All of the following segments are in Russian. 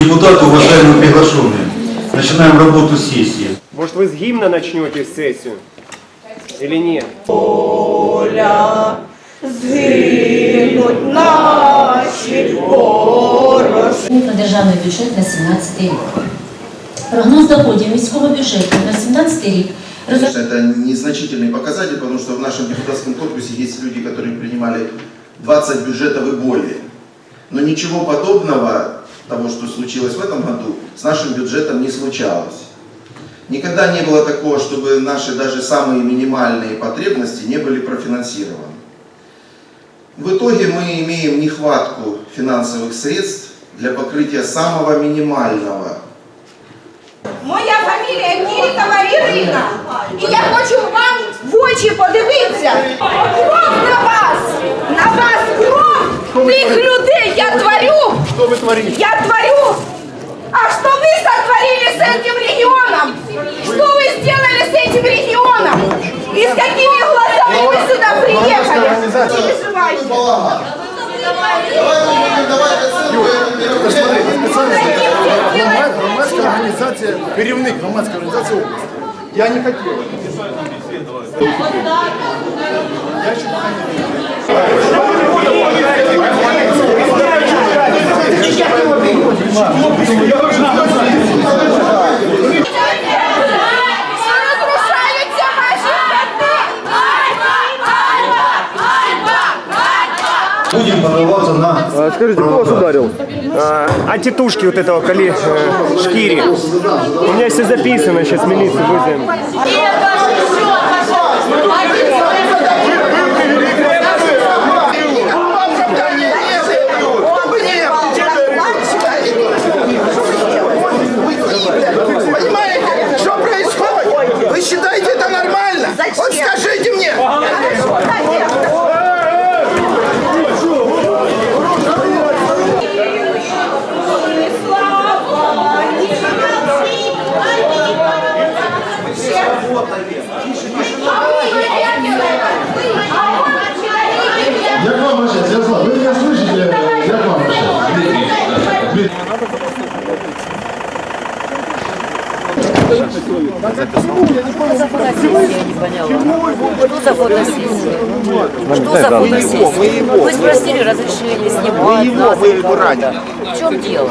Депутаты, уважаемые приглашенные, начинаем работу сессии. Может, вы с гимна начнете сессию? Или нет? Згинуть наші хороші. на державний бюджет на 17 рік. Прогноз доходів міського бюджету на 17 рік Конечно, это незначительный показатель, потому что в нашем депутатском корпусе есть люди, которые принимали 20 бюджетов и более. Но ничего подобного, того, что случилось в этом году, с нашим бюджетом не случалось. Никогда не было такого, чтобы наши даже самые минимальные потребности не были профинансированы. В итоге мы имеем нехватку финансовых средств для покрытия самого минимального Моя фамілія Кірікова Ірина. І я хочу вам в очі подивитися. Кров на вас! На вас кров тих людей я творю! Что вы творите? Я творю! А что вы сотворили с этим регионом? Что вы сделали с этим регионом? И с какими глазами вы сюда приехали? Не переживайте. Громадська організація, керівник громадської організації області. Я не хотів. Розрушаються Будем подаваться на... Скажите, кто вас ударил? А, тетушки вот этого коли, э, шкири. У меня все записано, сейчас милицию вызовем. Что за фотосессия? Что за фотосессия? Вы спросили разрешение снимать нас и кого-то. В чем дело?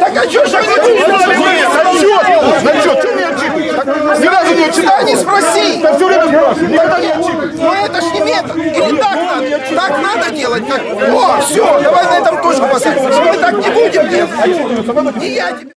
Так а что же вы не делали? Зачет! Зачет! Что не отчитываете? Ни разу не отчитали. не спроси. Да все время спрашиваю. Никогда не отчитываю. Ну это ж не метод. Или так надо? Так надо делать? Как? О, все, давай на этом точку поставим. Мы так не будем делать. Не я тебе.